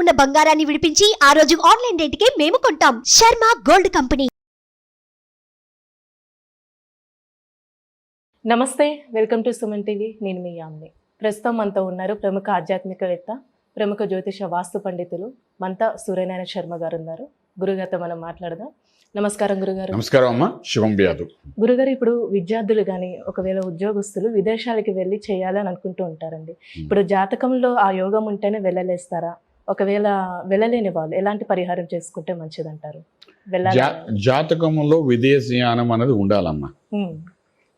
ఉన్న బంగారాన్ని విడిపించి ఆ రోజు ఆన్లైన్ రేటుకే మేము కొంటాం. Sharma gold company. నమస్తే వెల్కమ్ టు సుమన్ టీవీ. నేను మీ యామ్ని. ప్రస్తుతం మనతో ఉన్నారు ప్రముఖ ఆధ్యాత్మికవేత్త ప్రముఖ జ్యోతిష వాస్తు పండితులు మంతా సూర్యనారాయణ శర్మ గారు ఉన్నారు గురుగారితో మనం మాట్లాడదాం. నమస్కారం గురుగారు. నమస్కారం అమ్మ. శుభం వ్యాధు. గురుగారు ఇప్పుడు విద్యార్థులు కానీ ఒకవేళ ఉద్యోగస్తులు విదేశాలకి వెళ్ళి చేయాలని అనుకుంటూ ఉంటారండి. ఇప్పుడు జాతకంలో ఆ యోగం ఉంటేనే వెళ్ళలేస్తారా? ఒకవేళ వెళ్ళలేని వాళ్ళు ఎలాంటి పరిహారం చేసుకుంటే మంచిదంటారు? వెళ్ళాలి జా జాతకంలో విదేశీయానం అనేది ఉండాలమ్మా.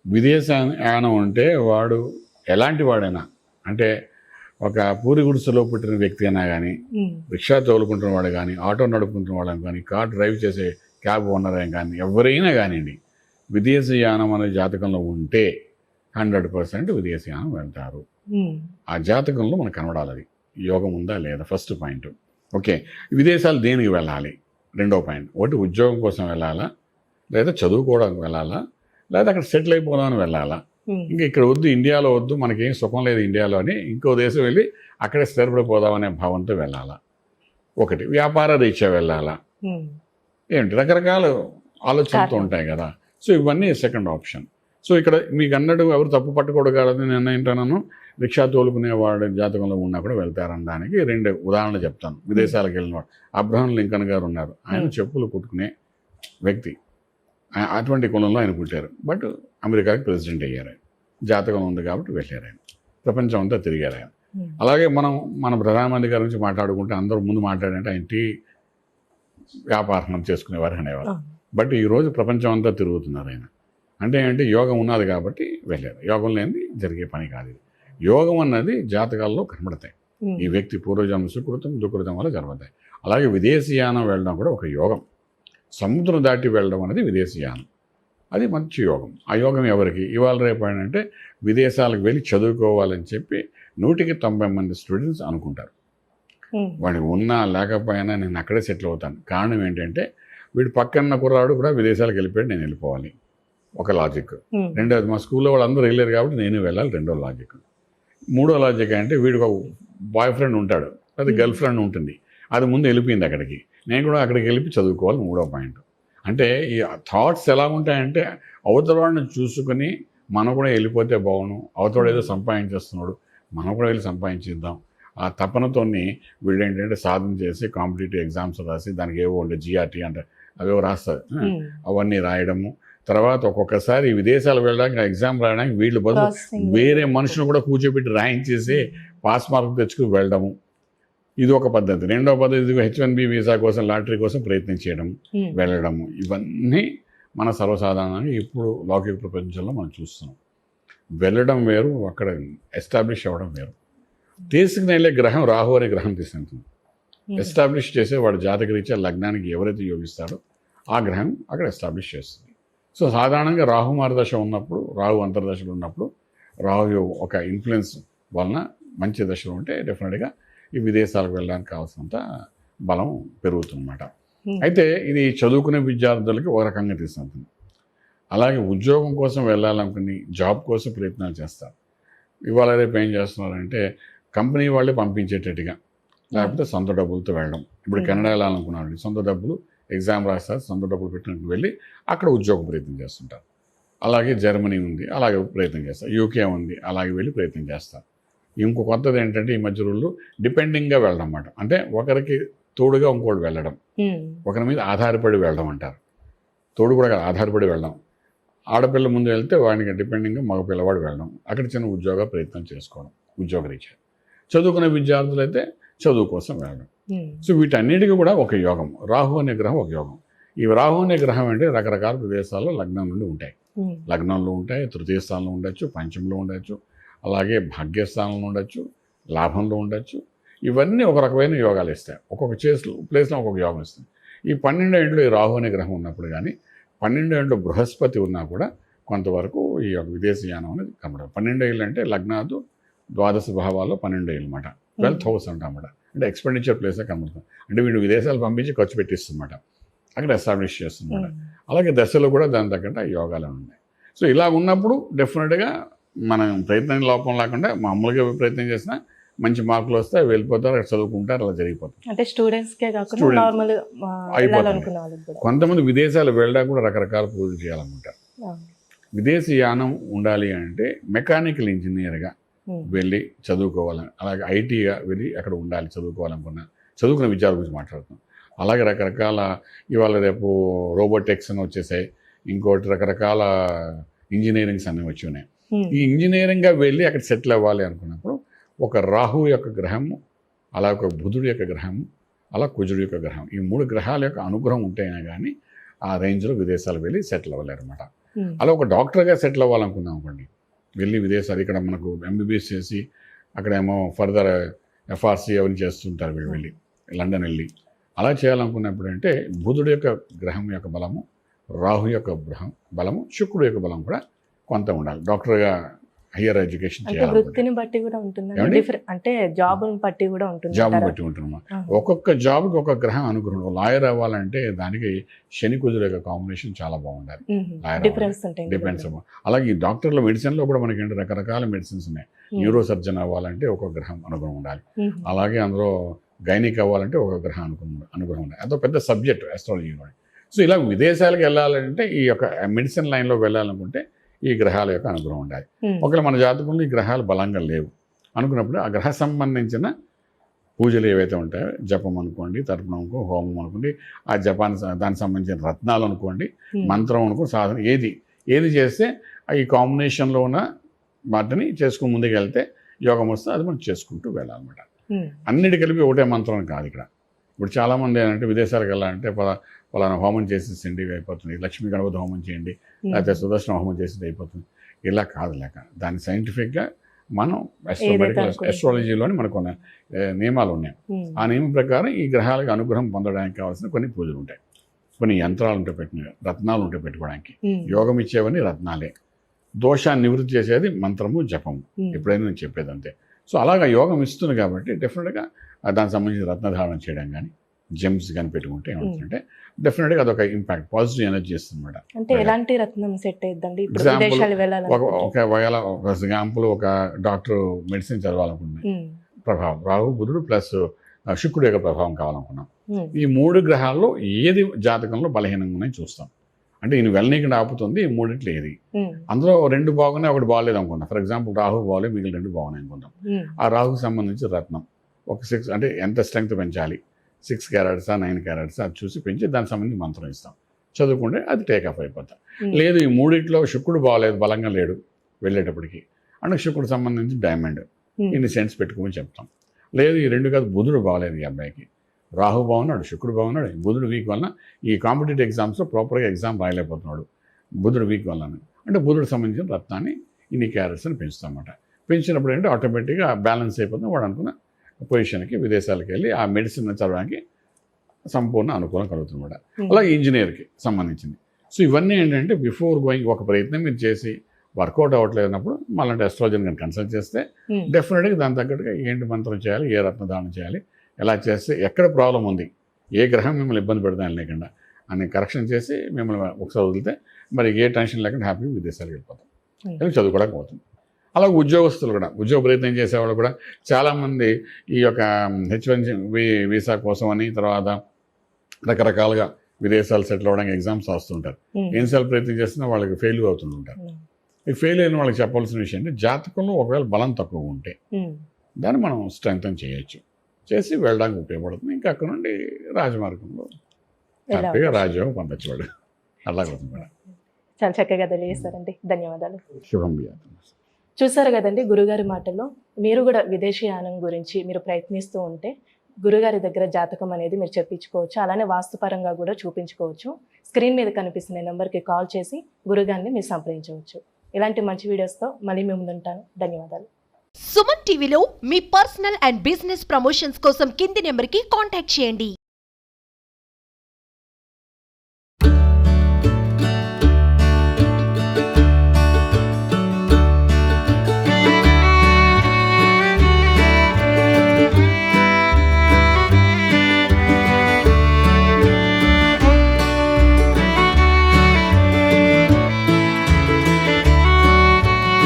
విదేశయానం అంటే వాడు ఎలాంటి వాడైనా అంటే ఒక పూరి గుడిసెలో పుట్టిన వ్యక్తి అయినా కానీ రిక్షా తోలుకుంటున్న వాడు కానీ ఆటో నడుపుకుంటున్న వాడు కానీ కార్ డ్రైవ్ చేసే క్యాబ్ ఓనర్ అయినా కానీ ఎవరైనా కానివ్వండి విదేశీయానం అనే జాతకంలో ఉంటే హండ్రెడ్ పర్సెంట్ విదేశీయానం వెళ్తారు. ఆ జాతకంలో మనకు కనబడాలి యోగం ఉందా లేదా? ఫస్ట్ పాయింట్ ఓకే విదేశాలు దేనికి వెళ్ళాలి? రెండో పాయింట్ ఒకటి ఉద్యోగం కోసం వెళ్ళాలా? లేదా చదువుకోవడానికి వెళ్ళాలా? లేదా అక్కడ సెటిల్ అయిపోదామని వెళ్ళాలా? ఉమ్, ఇంకా ఇక్కడ వద్దు ఇండియాలో వద్దు మనకేం సుఖం లేదు ఇండియాలో అని ఇంకో దేశం వెళ్ళి అక్కడే స్థిరపడిపోదామనే భావంతో వెళ్ళాలా? ఒకటి వ్యాపార రీత్యా వెళ్ళాలా? ఉమ్, ఏంటి రకరకాల ఆలోచనలతో కారణం. ఉంటాయి కదా. సో ఇవన్నీ సెకండ్ ఆప్షన్ సో ఇక్కడ మీకు అన్నట్టు ఎవరు తప్పు పట్టకూడదు కాదని నేను ఏంటన్నాను రిక్షా తోలుకునేవాడు జాతకంలో ఉన్నా కూడా వెళ్తారనడానికి రెండు ఉదాహరణలు చెప్తాను. విదేశాలకు వెళ్ళినవాడు. అబ్రహం లింకన్ గారు ఉన్నారు. ఆయన. చెప్పులు కుట్టుకునే వ్యక్తి. అటువంటి కులంలో ఆయన పుట్టారు. బట్ అమెరికాకి ప్రెసిడెంట్ అయ్యారు ఆయన. జాతకం ఉంది కాబట్టి వెళ్ళారు ఆయన. ప్రపంచం అంతా తిరిగారు ఆయన. అలాగే మనం మన ప్రధానమంత్రి గారి నుంచి మాట్లాడుకుంటే అందరూ ముందు మాట్లాడంటే ఆయన టీ వ్యాపారం చేసుకునేవారు అనేవారు. బట్ ఈరోజు ప్రపంచం అంతా తిరుగుతున్నారు ఆయన. అంటే ఏంటంటే యోగం ఉన్నది కాబట్టి వెళ్ళారు. యోగం లేనిది జరిగే పని కాదు ఇది యోగం అన్నది జాతకాల్లో కనబడతాయి. ఈ వ్యక్తి పూర్వజన్మ సుకృతం దుకృతం వల్ల జరుగుతాయి అలాగే విదేశీయానం వెళ్ళడం కూడా ఒక యోగం. సముద్రం దాటి వెళ్ళడం అనేది విదేశీయానం అది మంచి యోగం. ఆ యోగం ఎవరికి? ఇవాళ రేపు ఏంటంటే విదేశాలకు వెళ్ళి చదువుకోవాలని చెప్పి నూటికి తొంభై మంది స్టూడెంట్స్ అనుకుంటారు. వాడికి ఉన్నా లేకపోయినా నేను అక్కడే సెటిల్ అవుతాను. కారణం ఏంటంటే వీడు పక్కన కుర్రాడు కూడా విదేశాలకు వెళ్ళిపోయాడు నేను వెళ్ళిపోవాలి. ఒక లాజిక్. రెండోది మా స్కూల్లో వాళ్ళందరూ వెళ్ళారు కాబట్టి నేను వెళ్ళాలి రెండో లాజిక్. మూడో లాజిక్ అంటే వీడికి ఒక బాయ్ ఫ్రెండ్ ఉంటాడు. అది Hmm. గర్ల్ ఫ్రెండ్ ఉంటుంది. అది ముందు వెళ్ళిపోయింది అక్కడికి. నేను కూడా అక్కడికి వెళ్ళి చదువుకోవాలి మూడో పాయింట్ అంటే ఈ థాట్స్ ఎలా ఉంటాయంటే అవతల వాడిని చూసుకుని మనం కూడా వెళ్ళిపోతే బాగును అవతల ఏదో సంపాదించేస్తున్నాడు. మనం కూడా వెళ్ళి సంపాదించిద్దాం. ఆ తపనతోని వీళ్ళు ఏంటంటే సాధన చేసి కాంపిటేటివ్ ఎగ్జామ్స్ రాసి దానికి ఏవో ఉండే జిఆర్టీ అంటే అవేవో రాస్తారు. ఉమ్, అవన్నీ రాయడము. తర్వాత ఒక్కొక్కసారి విదేశాలు వెళ్ళడానికి ఎగ్జామ్ రాయడానికి వీళ్ళు బదులు వేరే మనుషులు కూడా కూర్చోబెట్టి రాయించేసి పాస్ మార్క్ తెచ్చుకుని వెళ్ళడము. ఇది ఒక పద్ధతి. రెండో పద్ధతి హెచ్ వన్ బి వీసా కోసం లాటరీ కోసం ప్రయత్నం చేయడం ఉమ్, వెళ్ళడము. ఇవన్నీ మన సర్వసాధారణంగా ఇప్పుడు లౌకిక ప్రపంచంలో మనం చూస్తున్నాం. వెళ్ళడం వేరు అక్కడ ఎస్టాబ్లిష్ అవ్వడం వేరు. తీసుకుని వెళ్ళే గ్రహం రాహు అనే గ్రహం తీసుకుంటుంది ఎస్టాబ్లిష్ చేసే వాడు జాతకరీత్యా లగ్నానికి ఎవరైతే యోగిస్తాడో ఆ గ్రహం అక్కడ ఎస్టాబ్లిష్ చేస్తుంది. సో సాధారణంగా రాహు మార్గదశ ఉన్నప్పుడు రాహు అంతర్దశలు ఉన్నప్పుడు రాహు ఒక ఇన్ఫ్లుయెన్స్ వలన మంచి దశలు ఉంటే డెఫినెట్గా ఈ విదేశాలకు వెళ్ళడానికి కావాల్సినంత బలం పెరుగుతుందన్నమాట. ఉమ్, అయితే ఇది చదువుకునే విద్యార్థులకి ఒక రకంగా తీసుకుంటుంది. అలాగే ఉద్యోగం కోసం వెళ్ళాలనుకుని జాబ్ కోసం ప్రయత్నాలు చేస్తారు. ఇవాళ రేపు ఏం చేస్తున్నారంటే కంపెనీ వాళ్ళే పంపించేటట్టుగా లేకపోతే సొంత డబ్బులతో వెళ్ళడం. ఇప్పుడు Hmm. కెనడా వెళ్ళాలనుకున్నాడు సొంత డబ్బులు ఎగ్జామ్ రాస్తారు సొంత డబ్బులు పెట్టినట్టు వెళ్ళి అక్కడ ఉద్యోగం ప్రయత్నం చేస్తుంటారు అలాగే జర్మనీ ఉంది అలాగే ప్రయత్నం చేస్తారు యూకే ఉంది అలాగే వెళ్ళి ప్రయత్నం చేస్తారు ఇంకో కొత్తది ఏంటంటే ఈ మధ్య రోజుల్లో డిపెండింగ్గా వెళ్ళడం అన్నమాట అంటే ఒకరికి తోడుగా ఇంకోటి వెళ్ళడం. ఒకరి మీద ఆధారపడి వెళ్ళడం అంటారు. తోడు కూడా ఆధారపడి వెళ్ళడం. ఆడపిల్ల ముందు వెళ్తే వాడికి డిపెండింగ్గా మగ పిల్లవాడు వెళ్ళడం. అక్కడ చిన్న ఉద్యోగ ప్రయత్నం చేసుకోవడం ఉద్యోగ రీత్యా చదువుకునే విద్యార్థులు అయితే చదువు కోసం వెళ్ళడం ఉమ్, సో వీటన్నిటికీ కూడా ఒక యోగం. రాహు అనే గ్రహం ఒక యోగం. ఈ రాహు అనే గ్రహం అంటే రకరకాల ప్రదేశాల్లో లగ్నం నుండి ఉంటాయి. లగ్నంలో ఉంటాయి తృతీయ స్థానంలో ఉండొచ్చు పంచంలో ఉండొచ్చు అలాగే భాగ్యస్థానంలో ఉండొచ్చు లాభంలో ఉండొచ్చు. ఇవన్నీ ఒక రకమైన యోగాలు ఇస్తాయి. ఒక్కొక్క చేస్ ప్లేస్లో ఒక్కొక్క యోగం ఇస్తుంది ఈ పన్నెండో ఇంట్లో ఈ రాహు అనే గ్రహం ఉన్నప్పుడు కానీ పన్నెండో ఇంట్లో బృహస్పతి ఉన్నా కూడా కొంతవరకు ఈ యొక్క విదేశీయానం అనేది కనబడదు. పన్నెండో ఇల్లు అంటే లగ్నాదు ద్వాదశ భావాల్లో పన్నెండో ఇల్లు అనమాట ట్వెల్త్ హౌస్ అంటామన్నమాట అంటే ఎక్స్పెండిచర్ ప్లేసే కనబడుతుంది అంటే వీడు విదేశాలు పంపించి ఖర్చు పెట్టిస్తుందన్నమాట అక్కడ ఎస్టాబ్లిష్ చేస్తుందన్నమాట ఉమ్, అలాగే దశలు కూడా దాని తగ్గట్టు యోగాలు ఉన్నాయి సో ఇలా ఉన్నప్పుడు డెఫినెట్గా మనం ప్రయత్నం లోపం లేకుండా మామూలుగా ప్రయత్నం చేసినా మంచి మార్కులు వస్తే వెళ్ళిపోతారు అక్కడ చదువుకుంటారు అలా జరిగిపోతుంది అంటే కాకుండా. నార్మల్ అయిపోతుంది. కొంతమంది విదేశాలు వెళ్ళడానికి కూడా రకరకాల పూజలు చేయాలనుకుంటారు. విదేశీ యానం ఉండాలి అంటే మెకానికల్ ఇంజనీర్గా. వెళ్ళి చదువుకోవాలని అలాగే ఐటీగా వెళ్ళి అక్కడ ఉండాలి చదువుకోవాలనుకున్న చదువుకున్న విద్యార్థుల గురించి మాట్లాడుతున్నాం అలాగే రకరకాల ఇవాళ రేపు రోబోటిక్స్ అని వచ్చేసాయి ఇంకోటి రకరకాల ఇంజనీరింగ్స్ అన్నీ వచ్చి ఉన్నాయి. ఈ ఇంజనీరింగ్గా వెళ్ళి అక్కడ సెటిల్ అవ్వాలి అనుకున్నప్పుడు ఒక రాహు యొక్క గ్రహము అలా ఒక బుధుడు యొక్క గ్రహము అలా కుజుడు యొక్క గ్రహం ఈ మూడు గ్రహాల యొక్క అనుగ్రహం ఉంటేనే కానీ ఆ రేంజ్లో విదేశాలు వెళ్ళి సెటిల్ అవ్వలేరు అనమాట. అలా ఒక డాక్టర్గా సెటిల్ అవ్వాలనుకుందాం అనుకోండి వెళ్ళి విదేశాలు ఇక్కడ మనకు ఎంబీబీఎస్ చేసి అక్కడేమో ఫర్దర్ ఎఫ్ఆర్సీ uh, అవన్నీ చేస్తుంటారు వీళ్ళు వెళ్ళి లండన్ వెళ్ళి. అలా చేయాలనుకున్నప్పుడు అంటే బుధుడు యొక్క గ్రహం యొక్క బలము రాహు యొక్క గ్రహం బలము శుక్రుడు యొక్క బలం కూడా కొంత ఉండాలి. డాక్టర్గా హయ్యర్ ఎడ్యుకేషన్ చేయాలనుకుంటే వృత్తిని బట్టి కూడా ఉంటుంది అంటే జాబ్ బట్టి కూడా ఉంటుంది జాబ్? బట్టి ఆ. ఒక్కొక్క జాబ్కి ఒక గ్రహం అనుగ్రహం లాయర్ అవ్వాలంటే దానికి శని కుజుడు యొక్క కాంబినేషన్ చాలా బాగుండాలి. లాయర్ డిఫరెన్స్ ఉంటాయి. డిపెండ్స్ అలాగే ఈ డాక్టర్ల మెడిసిన్లో కూడా మనకి ఏంటి? రకరకాల మెడిసిన్స్ ఉన్నాయి. న్యూరో సర్జన్ అవ్వాలంటే ఒక గ్రహం అనుగ్రహం ఉండాలి. అలాగే అందులో గైనిక్ అవ్వాలంటే ఒక గ్రహం అనుగ్రహం అనుగ్రహం ఉండాలి. అదో పెద్ద సబ్జెక్ట్ ఆస్ట్రాలజీలో సో ఇలా విదేశాలకు వెళ్ళాలంటే ఈ యొక్క మెడిసిన్ లైన్లో వెళ్ళాలనుకుంటే ఈ గ్రహాల యొక్క అనుగ్రహం ఉండాలి. ఒకవేళ మన జాతకంలో ఈ గ్రహాలు బలంగా లేవు అనుకున్నప్పుడు ఆ గ్రహ సంబంధించిన పూజలు ఏవైతే ఉంటాయో జపం అనుకోండి తర్పణం అనుకో హోమం అనుకోండి ఆ జపానికి స- దానికి సంబంధించిన రత్నాలు అనుకోండి. మంత్రం అనుకో సాధన ఏది ఏది చేస్తే ఈ కాంబినేషన్లో ఉన్న వాటిని చేసుకుని ముందుకు వెళ్తే యోగం వస్తే అది మనం చేసుకుంటూ వెళ్ళాలన్నమాట. అన్నిటి కలిపి ఒకటే మంత్రం కాదు ఇక్కడ ఇప్పుడు చాలామంది ఏంటంటే విదేశాలకు వెళ్ళాలంటే పలా పలానా హోమం చేసేసిండి అయిపోతుంది లక్ష్మీ గణపతి హోమం చేయండి. లేకపోతే సుదర్శన హోమం చేసి అయిపోతుంది ఇలా కాదు లేక దాన్ని సైంటిఫిక్గా మనం ఏదైతే మెడికల్ అనుకున్నామో. ఎస్ట్రాలజీలోని మనకు కొన్ని నియమాలు ఉన్నాయి. ఆ నియమం ప్రకారం ఈ గ్రహాలకు అనుగ్రహం పొందడానికి కావాల్సిన కొన్ని పూజలు ఉంటాయి కొన్ని యంత్రాలు ఉంటాయి పెట్టిన రత్నాలు ఉంటాయి పెట్టుకోవడానికి. యోగం ఇచ్చేవన్నీ రత్నాలే దోషాన్ని నివృత్తి చేసేది మంత్రము జపము. ఎప్పుడైనా నేను చెప్పేది అంతే సో అలాగా యోగం ఇస్తుంది కాబట్టి డెఫినెట్గా దానికి సంబంధించిన రత్నధారణ చేయడం కానీ జెమ్స్ కానీ పెట్టుకుంటే ఏమవుతుందంటే డెఫినెట్గా అదొక ఇంపాక్ట్ పాజిటివ్ ఎనర్జీ ఇస్తుంది అనమాట అంటే ఎలాంటి రత్నం సెట్ విదేశాలు ఒక ఒకవేళ ఒక ఎగ్జాంపుల్ ఒక డాక్టర్ మెడిసిన్ చదవాలనుకుంటుంది ప్రభావం రాహు బుధుడు ప్లస్ శుక్రుడు యొక్క ప్రభావం కావాలనుకున్నాం. ఈ మూడు గ్రహాల్లో ఏది జాతకంలో బలహీనంగా ఉన్నాయో చూస్తాం. అంటే ఈయన వెళ్ళనీకి ఆపుతుంది ఈ మూడిట్లో ఏది? అందులో రెండు బాగున్నాయి ఒకటి బాగాలేదు అనుకుందాం ఫర్ ఎగ్జాంపుల్ రాహు బాగాలేదు మిగిలిన రెండు బాగున్నాయి అనుకుందాం ఆ రాహుకి సంబంధించి రత్నం. ఒక సిక్స్ అంటే ఎంత స్ట్రెంగ్త్ పెంచాలి? సిక్స్ క్యారెట్సా నైన్ క్యారెట్సా అది చూసి పెంచి దానికి సంబంధించి మంత్రం ఇస్తాం. చదువుకుంటే అది టేక్ ఆఫ్ అయిపోతాం. లేదు ఈ మూడిట్లో శుక్రుడు బాగాలేదు బలంగా లేడు వెళ్ళేటప్పటికి. అంటే శుక్రుడు సంబంధించి డైమండ్ ఇన్ని సెంట్స్ పెట్టుకోమని చెప్తాం. లేదు ఈ రెండు కాదు బుధుడు బాగాలేదు ఈ అబ్బాయికి. రాహు బాగున్నాడు శుక్రుడు బాగున్నాడు బుధుడు వీక్ వలన ఈ కాంపిటేటివ్ ఎగ్జామ్స్లో ప్రాపర్గా ఎగ్జామ్ రాయలేకపోతున్నాడు బుధుడు వీక్ వలన అంటే బుధుడు సంబంధించిన రత్నాన్ని ఇన్ని క్యారెట్స్ అని పెంచుతాం అన్నమాట. పెంచినప్పుడు ఏంటంటే ఆటోమేటిక్గా బ్యాలెన్స్ అయిపోతుంది వాడు అనుకున్న పొజిషన్కి విదేశాలకు వెళ్ళి ఆ మెడిసిన్ చదవడానికి సంపూర్ణ అనుకూలం కలుగుతుందన్నమాట. అలాగే ఇంజనీర్కి సంబంధించింది. సో ఇవన్నీ ఏంటంటే బిఫోర్ గోయింగ్ ఒక ప్రయత్నం మీరు చేసి వర్కౌట్ అవ్వట్లేదు అన్నప్పుడు మళ్ళీ ఎస్ట్రాలజన్ కానీ కన్సల్ట్ చేస్తే డెఫినెట్గా దాని తగ్గట్టుగా ఏంటి మంత్రం చేయాలి ఏ రత్నదానం చేయాలి ఎలా చేస్తే ఎక్కడ ప్రాబ్లం ఉంది ఏ గ్రహం మిమ్మల్ని ఇబ్బంది పెడతాను లేకుండా అని కరెక్షన్ చేసి మిమ్మల్ని ఒకసారి వదిలితే మరి ఏ టెన్షన్ లేకుండా హ్యాపీగా విదేశాలకు వెళ్ళిపోతాం. Hmm. చదువుకోవడానికి పోతుంది అలాగే ఉద్యోగస్తులు కూడా ఉద్యోగ ప్రయత్నం చేసేవాళ్ళు కూడా చాలామంది ఈ యొక్క హెచ్ వన్ వీసా కోసం అని తర్వాత రకరకాలుగా విదేశాలు సెటిల్ అవ్వడానికి ఎగ్జామ్స్ రాస్తుంటారు. ఎన్నిసార్లు ప్రయత్నం చేస్తున్నా వాళ్ళకి ఫెయిల్ అవుతుంటారు ఈ ఫెయిల్ అయిన వాళ్ళకి చెప్పాల్సిన విషయం అంటే జాతకంలో ఒకవేళ బలం తక్కువ ఉంటే దాన్ని మనం స్ట్రెంగ్తన్ చేయొచ్చు. చేసి వెళ్ళడానికి ఉపయోగపడుతుంది. ఇంకా అక్కడ నుండి రాజమార్గంలో హ్యాపీగా వాడు అలాగవుతుంది మేడం చాలా చక్కగా తెలియజేస్తారండి ధన్యవాదాలు. శుభం చూసారు కదండి గురుగారి మాటల్లో మీరు కూడా విదేశీయానం గురించి మీరు ప్రయత్నిస్తూ ఉంటే గురుగారి దగ్గర జాతకం అనేది మీరు చెప్పించుకోవచ్చు అలానే వాస్తుపరంగా కూడా చూపించుకోవచ్చు. స్క్రీన్ మీద కనిపిస్తున్న నెంబర్కి కాల్ చేసి గురుగారిని మీరు సంప్రదించవచ్చు. ఇలాంటి మంచి వీడియోస్తో మళ్ళీ మేము ముందుంటాను. ధన్యవాదాలు. సుమన్ టీవీలో మీ పర్సనల్ అండ్ బిజినెస్ ప్రమోషన్స్ కోసం కింది నెంబర్కి కాంటాక్ట్ చేయండి.